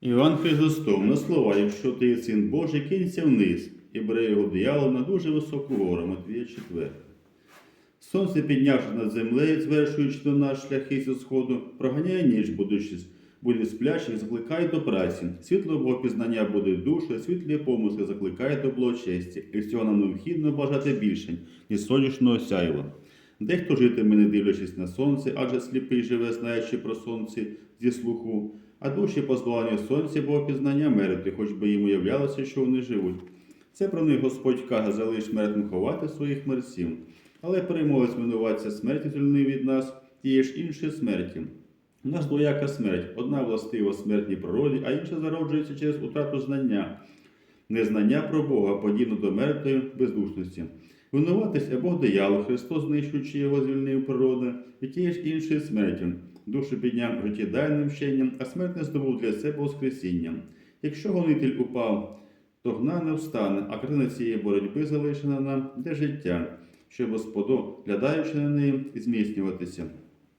Іван Христостов на слова, якщо ти є син Божий, кинься вниз і бере його диявол на дуже високу гору, Матвія 4. Сонце, піднявши над землею, звершуючи до нас шляхи зі сходу, проганяє ніч, будучи буде сплячих, закликає до праці. Світло Богопізнання буде душу, світлі помисли закликає до благочесті. І всього нам необхідно бажати більше, ніж сонячного сяйва. Дехто житиме, не дивлячись на сонце, адже сліпий живе, знаючи про сонце зі слуху, а душі позбавлені сонця Богопізнання мерти, хоч би їм уявлялося, що вони живуть. Це про них Господь каже, залиш мертвим ховати своїх мерців. Але перемовець винуватця смерті звільнив від нас і є ж інші смерті. У нас двояка смерть. Одна властива смертній природі, а інша зароджується через утрату знання. Незнання про Бога, подібно до мертвої бездушності. Винуватись або диявол, Христос, знищуючи його, звільнив природу, і тієї ж іншої смерті. Душу підняв життєдайним вченням, а смерть не здобув для себе воскресінням. Якщо гонитель упав, то гна не встане, а картина цієї боротьби залишена нам для життя, щоб Господу, глядаючи на неї, зміцнюватися.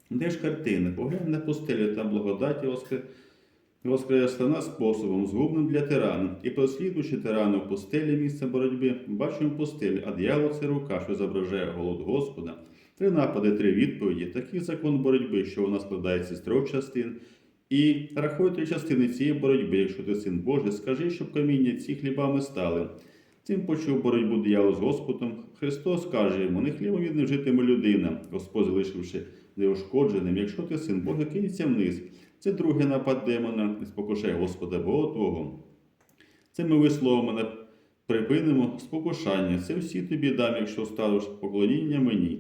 Де ж картина? Поглянь на пустелю та благодаті воскре... воскресена способом, згубним для тирана. І прослідуючи тирану в пустелі місце боротьби, бачимо пустелі, а дьявол це рука, що зображає голод Господа. Три напади, три відповіді. Такий закон боротьби, що вона складається з трьох частин. І рахуй три частини цієї боротьби, якщо ти син Божий, скажи, щоб каміння ці хлібами стали. Цим почув боротьбу диявол з Господом. Христос каже йому, не хлібом від не житиме людина, Господь залишивши неушкодженим, якщо ти син Бога, кинься вниз. Це другий напад демона, не спокушай Господа Бога Твого. Це ми висловами припинимо спокушання. Це всі тобі дам, якщо ставиш поклоніння мені.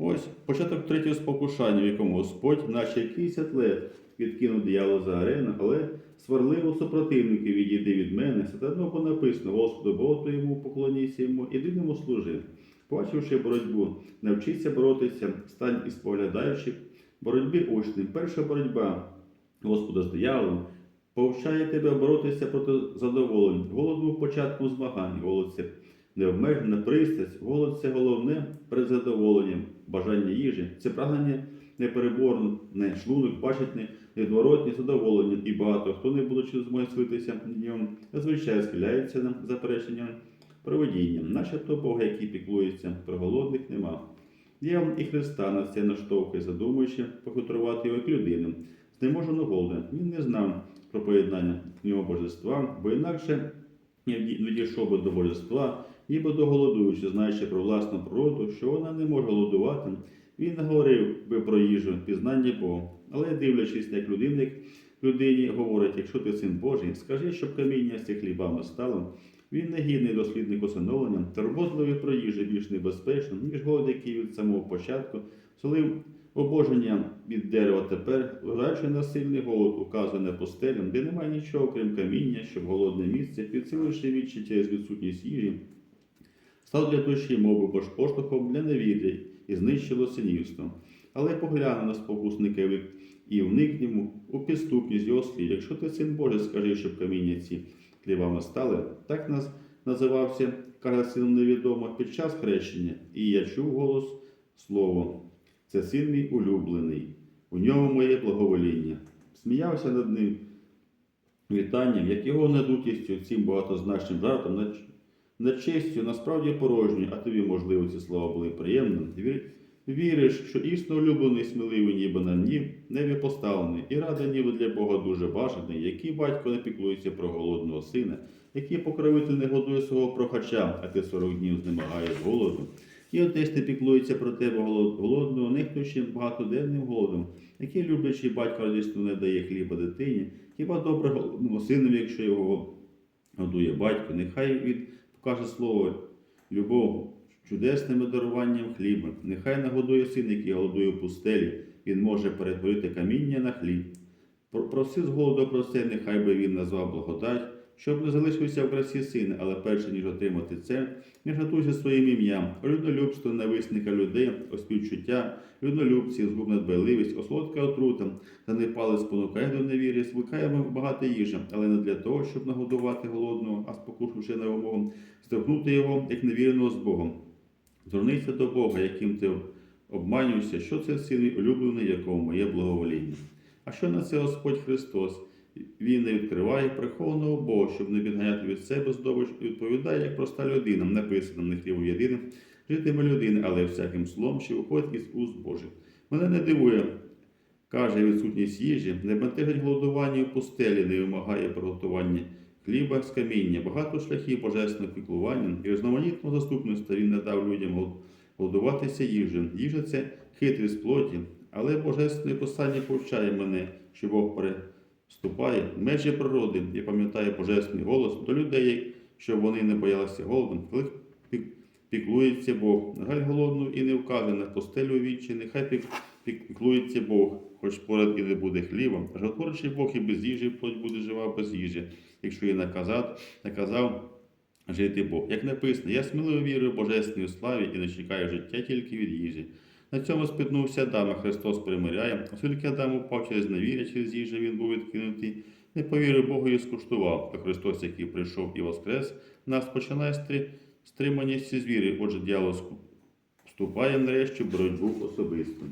Ось початок третього спокушання, в якому Господь, наче якийсь атлет, відкинув диявола за арену, але сварливо супротивники відійди від мене, сатано бо написано, Господу Богу твоєму поклоніться йому, і йому служи. Побачивши боротьбу, навчися боротися, стань і споглядаючи боротьбі учнем. Перша боротьба Господа з дияволом повчає тебе боротися проти задоволень. Голод був початком змагань, голод необмежена пристрасть, голод це головне перед задоволенням, бажання їжі, це прагнення непереборне, шлунок бачить не- невідворотні задоволення, і багато хто, не будучи змоги свитися днем, зазвичай схиляється на заперечення проведінням, начебто Бога, який піклується, про голодних нема. Діявол і Христа на це наштовхує, задумуючи похитрувати його як людину. Знеможено голода. Він не знав про поєднання нього божества, бо інакше не вді- не дійшов би до божества, ніби до голодуючи, знаючи про власну природу, що вона не може голодувати. Він не говорив би про їжу, пізнання Бога. Але дивлячись, як людина, людині говорить, якщо ти син Божий, скажи, щоб каміння з цих хлібами стало. Він не гідний дослідник усиновлення, турботливий про їжу більш небезпечно, ніж голод, який від самого початку солив обоження від дерева тепер, вважаючи на сильний голод, на пустелям, де немає нічого, крім каміння, щоб голодне місце, підсиливши відчі через відсутність їжі, став для душі мови поштовхом для невір'я і знищило синівство. Але погляне на спокусника і вник у підступність його слів. Якщо ти син Божий, скажи, щоб каміння ці хлібами стали. Так нас називався, каже сином невідомо, під час хрещення. І я чув голос слово. Це син мій улюблений, у ньому моє благовоління. Сміявся над ним вітанням, як його надутістю, цим багатозначним жартом, над, над честю, насправді порожньою, а тобі, можливо, ці слова були приємними. Вір, віриш, що існо улюблений, сміливий, ніби на нім, небі поставлений, і радий ніби для Бога дуже бажаний, який батько не піклується про голодного сина, який покровитель не годує свого прохача, а ти сорок днів знемагаєш голоду. І отець не піклується про тебе голод- голодного, нехтуючи багатоденним голодом, який люблячий батько радісно не дає хліба дитині, хіба добре голодному синові, якщо його годує батько, нехай він покаже слово любов чудесними даруванням хліба. Нехай нагодує син, який голодує в пустелі, він може перетворити каміння на хліб. Про- Проси з голоду про це, нехай би він назвав благодать, щоб не залишився в красі сина, але перше, ніж отримати це, не жартуйся своїм ім'ям, людолюбство, нависника людей, оспівчуття, людолюбці, згубна дбайливість, ослодка отрута, занепали спонукає до невір'я, звикаємо багато їжа, але не для того, щоб нагодувати голодного, а спокушивши на вимогу, здохнути його, як невірного з Богом. Звернися до Бога, яким ти обманюєшся, що це син улюблений, якому моє благовоління. А що на це Господь Христос? Він не відкриває прихованого Бога, щоб не відганяти від себе здобич, і відповідає, як проста людина, написано не хлібом єдиним, житиме людини, але всяким словом, що виходить із уст Божих. Мене не дивує, каже відсутність їжі, не бентежить голодування в пустелі, не вимагає приготування хліба з каміння, багато шляхів божественного піклування і різноманітного заступництва він не дав людям гол- голодуватися їжею. Їжа це хитрість плоті, але божественне послання повчає мене, що Бог переступає межі природи і пам'ятає божественний голос до людей, щоб вони не боялися голоду, піклується Бог. Галь голодну і не вкаже на постелю вічі, пік- піклується Бог, хоч поряд і не буде хліба. Жотворчий Бог і без їжі, плоть буде жива без їжі, якщо я наказав, наказав жити Бог. Як написано, я сміливо вірю в божественній славі і не чекаю життя тільки від їжі. На цьому спітнувся Адам, а Христос примиряє, оскільки Адам упав через невіря, через їжу він був відкинутий, не повірив Богу і скуштував. А Христос, який прийшов і воскрес, нас починає стри... стриманість звіри. Отже, дьявол вступає нарешті в боротьбу особисту.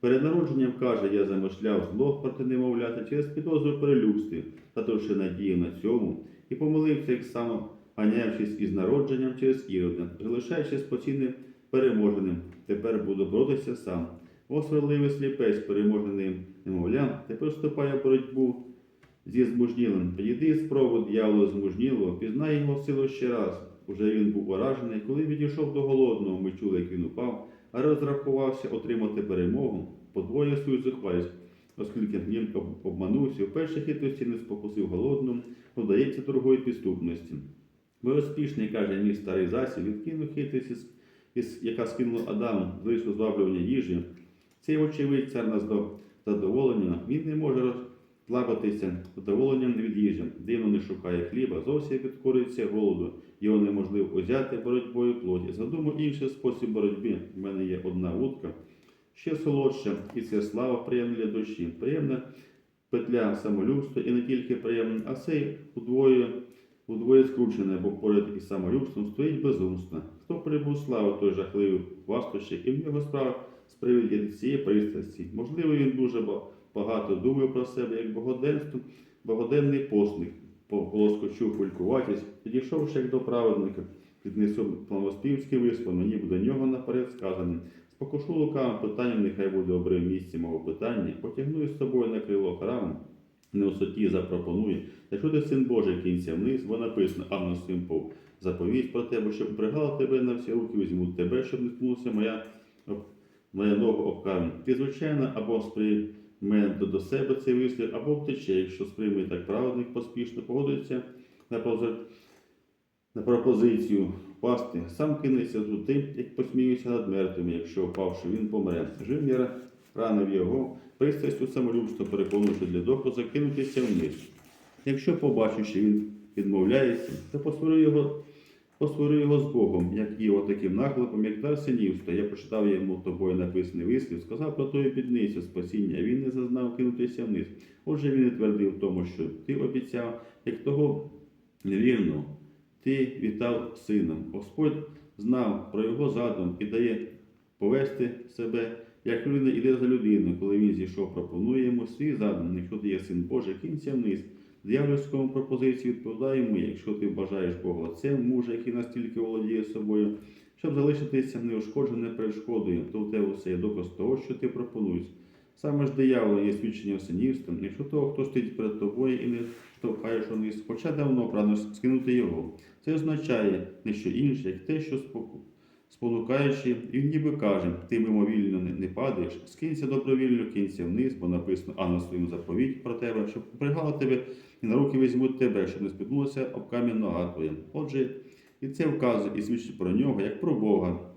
Перед народженням каже, я замишляв зло проти немовляти через підозру перелюбстві, та ще надію на цьому, і помилився, як само ганяючись із народженням через ірода, залишаючись постійним переможеним. Тепер буду боротися сам. Освірливий сліпець, переможений немовлям, тепер вступає в боротьбу зі змужнілим. Підійди спробу дьяволу змужнілого, пізнай його силу ще раз. Уже він був поражений, коли відійшов до голодного, ми чули, як він упав, а розрахувався отримати перемогу, подвоїв свою зухвальність, оскільки гнів обманувся, в першій хитрості не спокусив голодному, додається другої підступності. Ви успішний, каже мій старий засіб, відкинув хитрість, яка скинула Адаму, залишив зваблювання їжі. Цей очевидь цар на здо- задоволення, він не може розслабитися задоволенням від їжі. Дивно не шукає хліба, зовсім підкорюється голоду. Його неможливо узяти боротьбою плоті. Задумав інший спосіб боротьби. У мене є одна вудка, ще солодша, і це слава приємна для душі. Приємна петля самолюбства і не тільки приємна, а це удвоє, удвоє скручене, бо поряд із самолюбством стоїть безумство. Хто прибув славу, той жахливий хвастощик, і в нього справа з приводу цієї пристрасті. Можливо, він дуже багато думав про себе, як богоденство, богоденний послик, полоскочу хвилькуватись, підійшовши як до праведника, піднесу плавоспівський вислов, мені буде нього наперед сказаним. Спокушу лукавим питанням, нехай буде обрив місці мого питання, потягну із собою на крило храму, на висоті запропонує. Якщо ти син Божий кінця вниз, бо написано, а на своїм пов. Заповідь про тебе, щоб пригала тебе на всі руки, візьму тебе, щоб не ткнулася моя, моя нога об камінь. Ти, звичайно, або сприйме до, себе цей вислів, або втече, якщо сприйме так праведник поспішно погодиться на, на пропозицію впасти, сам кинеться з тим, як посміюся над мертвими, якщо впавши, він помре. Жив я ранив його, пристрастю самолюбство, переконуючи для доказу кинутися вниз. Якщо побачу, що він відмовляється, то посварю його, посварю його з Богом, як і таким наклепом, як дар синівства. Я прочитав йому тобою написаний вислів, сказав про твою підницю спасіння, він не зазнав кинутися вниз. Отже, він не твердив тому, що ти обіцяв, як того невірного, ти вітав сином. Господь знав про його задум і дає повести себе, як людина іде за людину, коли він зійшов, пропонує йому свій задум, якщо ти є син Божий, кінця вниз. Д'явольському пропозиції відповідає йому, якщо ти бажаєш Бога Отцем, мужа, який настільки володіє собою, щоб залишитися неушкодженим перешкодою, то в тебе все є доказ того, що ти пропонуєш. Саме ж диявола є свідчення синівства, якщо того, хто стоїть перед тобою і не штовхаєш униз, хоча давно прагнеш скинути його. Це означає не що інше, як те, що споку- спонукаючи, він ніби каже, ти мимовільно не, падаєш, скинься добровільно, кинься вниз, бо написано, а на заповідь про тебе, щоб пригала тебе і на руки візьмуть тебе, щоб не спіткнулася об камінь нога твоя. Отже, і це вказує і свідчить про нього, як про Бога.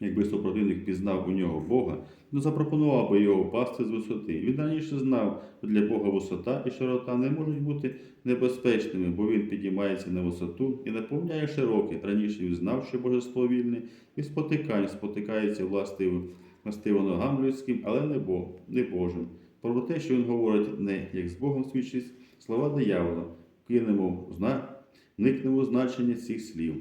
Якби супротивник пізнав у нього Бога, то запропонував би його впасти з висоти. Він раніше знав, що для Бога висота і широта не можуть бути небезпечними, бо він підіймається на висоту і наповняє широке. Раніше він знав, що божество вільне, і спотикань спотикається властиво, властиво ногам людським, але не, Бог, не Божим. Про те, що він говорить не як з Богом свідчить слова диявола, кинемо зна, вникнемо значення цих слів.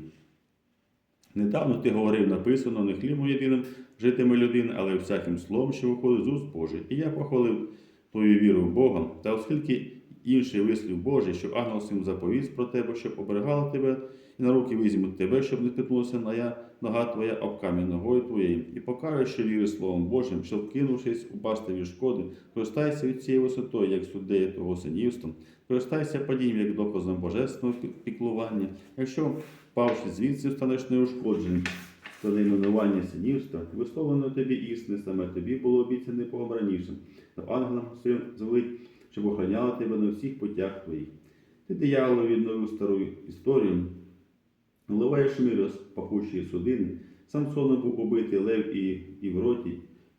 Недавно ти говорив, написано, не хлібом єдиним житиме людина, але всяким словом, що виходить з уст Божий. І я похвалив твою віру в Бога, та оскільки інший вислів Божий, що своїм заповість про тебе, щоб оберегала тебе, і на руки візьмуть тебе, щоб не ткнулася моя нога твоя об камінь ногою твоєю, і покажеш, що віри Словом Божим, щоб кинувшись упасти від шкоди, користайся від цієї висотою, як суддею того синівством, користайся падінням, як доказом божественного піклування. Якщо впавши звідси, станеш неушкодженим, то найменування синівства, висловлено тобі істини, саме тобі було обіцяне Богом раніше, то ангелам своїм звелить, щоб охороняли тебе на всіх путях твоїх. Ти дияволу відновив стару історію, Наливаєш мир пахучої судини, Самсоном був убитий лев і, роті,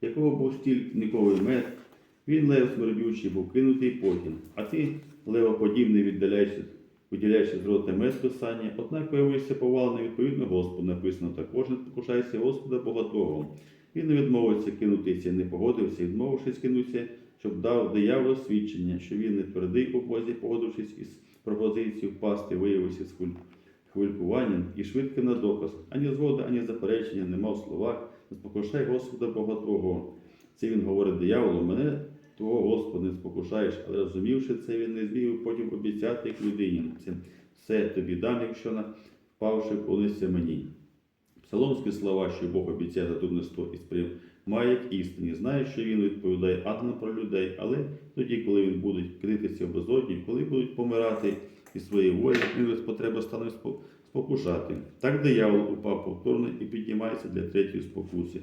якого був стільниковий мед, він лев смердючий був кинутий потім, а ти, левоподібний, віддаляєшся, виділяєшся з рота мед писання, однак виявишся повалений відповідно Господу, написано також не покушайся Господа Бога Твого. Він не відмовився кинутися, не погодився, відмовившись кинувся, щоб дав дияволу свідчення, що він не твердий у Бозі, погодившись із пропозицією впасти, виявився з хвиль хвилькуванням і швидким на доказ, ані згоди, ані заперечення нема в словах, не спокушай Господа Бога Твого. Це він говорить дияволу, мене Твого Господа не спокушаєш, але розумівши це, він не змів потім обіцяти як людині. Це все тобі дам, якщо на впавши, вклонися мені. Псаломські слова, що Бог обіцяє задумництво і спрям, має як істині, знає, що він відповідає ангелам про людей, але тоді, коли він буде критися в безодні, коли будуть помирати і своєї волі, без потреби стане спокушати. Так диявол упав повторно і піднімається для третьої спокуси.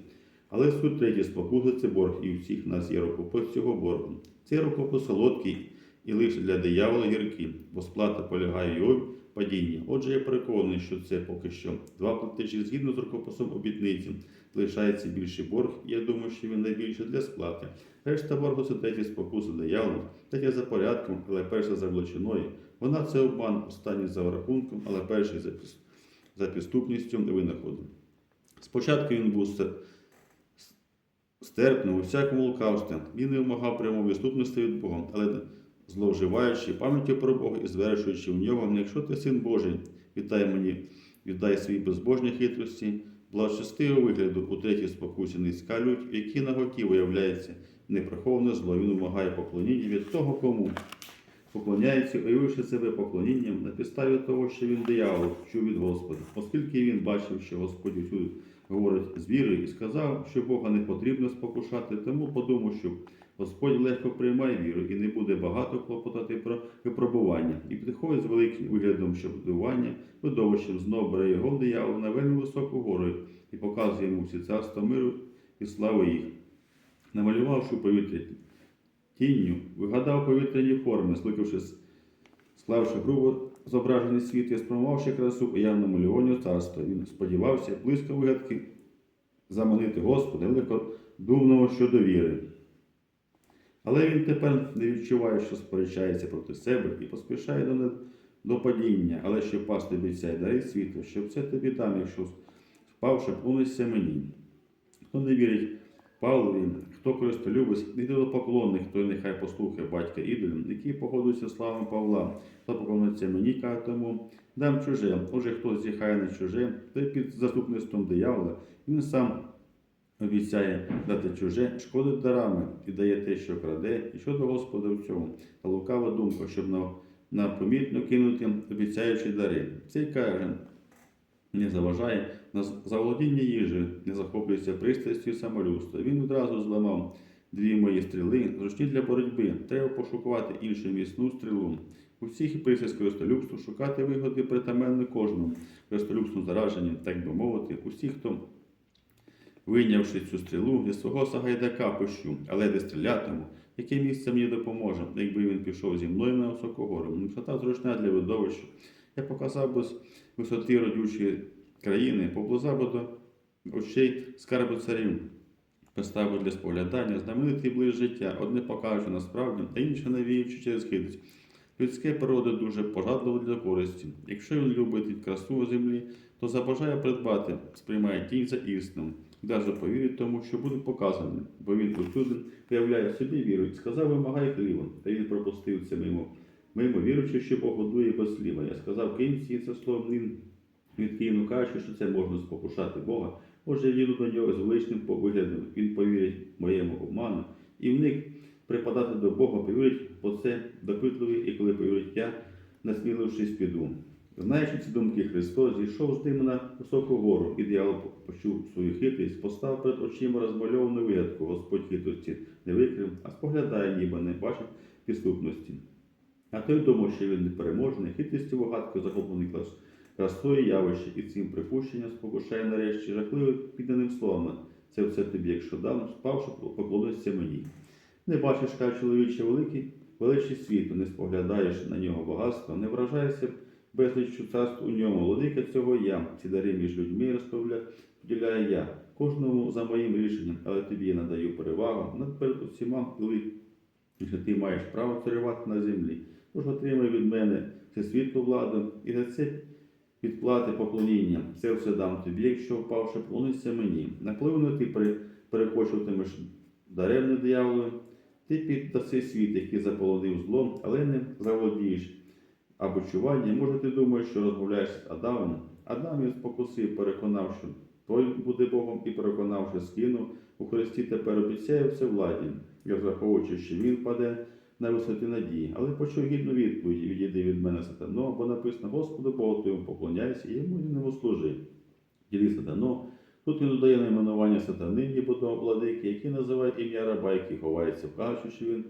Але суть третьої спокуси це борг, і у всіх нас є рукопис цього боргу. Цей рукопис солодкий і лише для диявола гіркий, бо сплата полягає його падінні. Отже, я переконаний, що це поки що два платежі згідно з рукописом обітниці. Лишається більший борг, я думаю, що він найбільше для сплати. Решта боргу це третя спокуса диявола, третя за порядком, але перша за злочиною. Вона це обман, останній за рахунком, але перший за, за підступністю винаходом. Спочатку він був стерпним у всякому лукавстві. Він не вимагав прямого відступництва від Бога, але зловживаючи пам'яттю про Бога і звершуючи в нього, якщо ти син Божий, віддай мені, віддай свої безбожні хитрості, благочестивого вигляду у третій спокусі низька лють, в якій наготі виявляється неприховане зло. Він вимагає поклоніння від того, кому поклоняється, уявивши себе поклонінням на підставі того, що він диявол, чув від Господа, оскільки він бачив, що Господь усюди говорить з вірою і сказав, що Бога не потрібно спокушати, тому подумав, що Господь легко приймає віру і не буде багато клопотати про випробування, і підходить з великим виглядом, що будування, видовищем знов бере його диявол на вельми високу гору і показує йому всі царства миру і слави їх. Намалювавши у повітрі тінню, вигадав повітряні форми, скликавши, склавши грубо зображений світ і спрямувавши красу уявному ліонію царства. Він сподівався близько вигадки заманити Господа великодумного щодо віри. Але він тепер не відчуває, що сперечається проти себе і поспішає до, до падіння, але що пас тобі цей дари світу, щоб це тобі дам, якщо впавши, клонишся мені. Хто не вірить Павлові, хто користолюбець, ідолопоклонник, той нехай послухає батька ідолем, який погодується славами Павла, хто поклониться мені, каже тому, дам чуже. Отже, хто з'їхає на чуже, той під заступництвом диявола, він сам обіцяє дати чуже, шкодить дарами і дає те, що краде, і щодо Господа в цьому, та лукава думка, щоб на, на помітно кинути обіцяючи дари. Цей каже, не заважає на заволодіння їжею, не захоплюється пристрастю і самолюбства. Він одразу зламав дві мої стріли, зручні для боротьби. Треба пошукувати іншу міцну стрілу. У всіх і користолюбству шукати вигоди притаманне кожному, користолюбству заражені, так би мовити, усі, хто вийнявши цю стрілу, зі свого сагайдака пущу, але де стрілятиму, яке місце мені допоможе, якби він пішов зі мною на високу гору. Висота зручна для видовища. Я показав би з висоти родючої країни, поблизав би до очей скарби царів. Поставив для споглядання знаменитий ближ життя, одне покажучи насправді, а інше навіючи через хитрість. Людське природа дуже пожадливо для користі. Якщо він любить красу землі, то забажає придбати, сприймає тінь за істину, даже повірить тому, що буде показане, бо він усюди виявляє собі віру і сказав, вимагай хліба, та він пропустив це мимо. Мимо віруючи, що Бог годує без хліба. Я сказав, кинь це словом він відкинув, кажучи, що це можна спокушати Бога. Отже, я їду до нього з величним виглядом. Він повірить моєму обману і вник припадати до Бога, повірить бо це допитливий і коли повірить я, насмілившись піду. Знаючи ці думки, Христос зійшов з ними на високу гору, і диявол почув свою хитрість, постав перед очима розмальовану вигадку, Господь хитрості не викрив, а споглядає, ніби не бачить підступності. А той думав, що він непереможний, хитрістю вигадкою захоплений клас красою явище, і цим припущенням спокушає нарешті жахливим підданим словами. Це все тобі, якщо дам, спавши, поклонишся мені. Не бачиш, каже чоловіче, великий, величі світу, не споглядаєш на нього багатство, не вражаєшся безліччю царств у ньому. Владика цього я, ці дари між людьми розправляю, поділяю я, кожному за моїм рішенням, але тобі я надаю перевагу над перед усіма, коли ти маєш право царювати на землі. Тож отримай від мене це світлу владу і за це відплати поклоніння. Це все дам тобі, якщо впавши, поклонися мені. Напливно ти пере- перекочуватимеш даремне дияволу, ти піддаси світ, який заполонив злом, але не заволодієш. Або чування, може, ти думаєш, що розмовляєш з Адамом. Адам він спокусив, переконав, що той буде Богом, і переконавши, скинув у Христі тепер обіцяє всевладі, розраховуючи, що він паде на висоти надії, але почув гідну відповідь, відійди від мене сатано, бо написано Господу Богу твоєму поклоняйся і йому ньому служи. Ділі сатано. Тут він додає найменування сатани, ніби до владики, які називають ім'я раба, який ховається, вказуючи, що він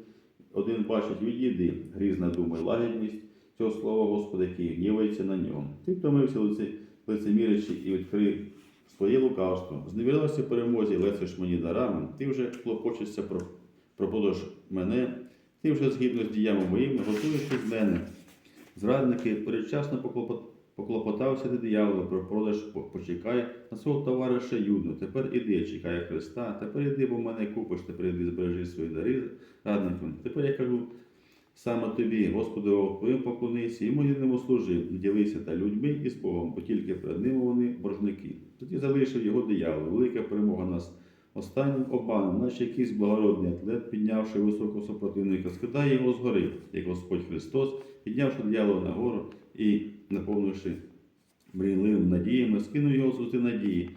один бачить відійди, грізна дума й лагідність цього слова Господа, який гнівається на ньому. Ти втомився лице, лицемірячи і відкрив своє лукавство, зневірилася перемозі, лецеш мені дарами, ти вже клопочешся про, про подорож мене, ти вже згідно з діями моїми готуєш від мене. Зрадники передчасно поклопот- поклопотався до диявола про продаж, почекай на свого товариша Юду. Тепер іди, чекає Христа, тепер іди, бо мене купиш, тепер іди збережи свої дари радникам. Тепер я кажу саме тобі, Господу, твоїм поклонися, йому єдиному служи, ділися та людьми і з Богом, бо тільки перед ними вони боржники. Тоді залишив його диявол, велика перемога нас. Останнім обманом, наче якийсь благородний атлет, піднявши високого супротивника, скидає його згори, як Господь Христос, піднявши диявола на гору і наповнивши мрійливими надіями, скинув його з висоти надії.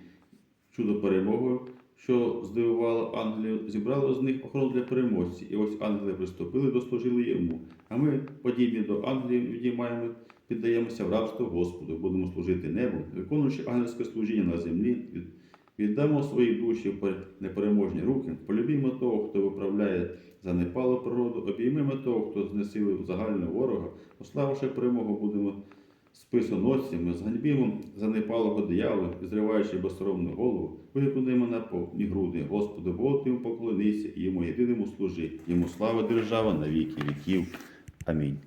Чудо перемогою, що здивувало ангелів, зібрало з них охорону для переможців. І ось ангели приступили, дослужили йому. А ми, подібні до ангелів, відіймаємо, піддаємося в рабство Господу, будемо служити небу, виконуючи ангельське служіння на землі. Віддамо свої душі в непереможні руки, полюбімо того, хто виправляє занепалу природу, обіймемо того, хто знесилив загального ворога, пославивши перемогу, будемо списоносцями, зганьбімо занепалого диявола, зриваючи безсоромну голову, виконуємо на повні груди. Господи, Богу Тим поклонися йому єдиному служи. Йому слава держава на віки віків. Амінь.